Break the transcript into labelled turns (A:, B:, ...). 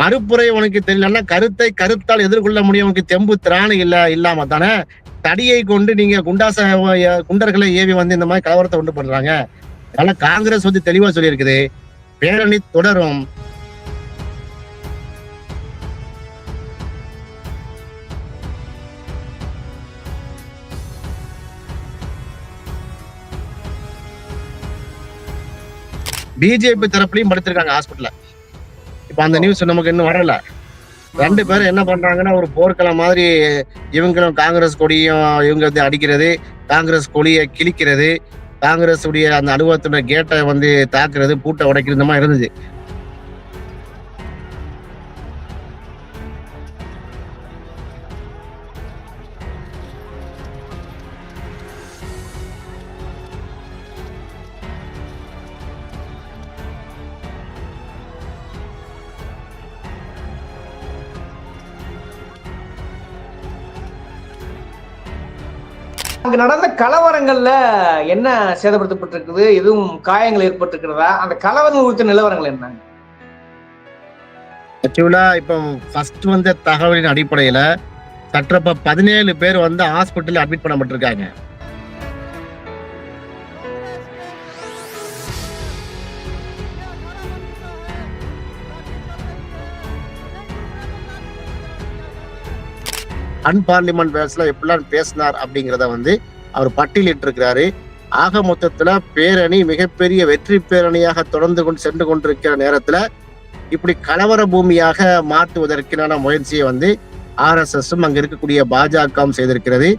A: கருப்புரை உனக்கு தெரியலன்னா கருத்தை கருத்தால் எதிர்கொள்ள முடியும். உனக்கு தெம்பு திராணி இல்ல இல்லாம தானே? தடியை கொண்டு நீங்க குண்டாச குண்டர்களை ஏவி வந்து இந்த மாதிரி கலவரத்தை உண்டு பண்றாங்க. அதனால காங்கிரஸ் வந்து தெளிவா சொல்லியிருக்குது. பேரணி தொடரும். பிஜேபி தரப்புலயும் படுத்திருக்காங்க ஹாஸ்பிட்டல்ல இப்ப அந்த நியூஸ் நமக்கு இன்னும் வரல. ரெண்டு பேரும் என்ன பண்றாங்கன்னா ஒரு போர்க்களம் மாதிரி இவங்களும் காங்கிரஸ் கொடியும் இவங்க வந்து அடிக்கிறது காங்கிரஸ் கொடியை கிழிக்கிறது காங்கிரஸ் உடைய அந்த அலுவலகத்தோட கேட்டை வந்து தாக்குறது பூட்டை உடைக்கிறது இந்த மாதிரி இருந்துச்சு.
B: அங்கு நடந்த கலவரங்கள்ல என்ன சேதப்படுத்தப்பட்டிருக்குது? எதுவும் காயங்கள் ஏற்பட்டிருக்கிறதா? அந்த கலவரங்கள் குறித்த நிலவரங்கள் என்ன?
A: ஆக்சுவலா இப்போ ஃபர்ஸ்ட் வந்த தகவலின் அடிப்படையில சற்றப்ப பதினேழு பேர் வந்து ஹாஸ்பிட்டல் அட்மிட் பண்ணப்பட்டிருக்காங்க. அன்பார்லிமெண்ட் வேர்ஸ்ல எப்படிலாம் பேசினார் அப்படிங்கிறத வந்து அவர் பட்டியலிட்டிருக்கிறாரு. ஆக மொத்தத்துல பேரணி மிகப்பெரிய வெற்றி பேரணியாக தொடர்ந்து கொண்டு சென்று கொண்டிருக்கிற நேரத்துல இப்படி கலவர பூமியாக மாற்றுவதற்கான முயற்சியை வந்து ஆர்எஸ்எஸும் அங்க இருக்கக்கூடிய பாஜகவும் செய்திருக்கிறது.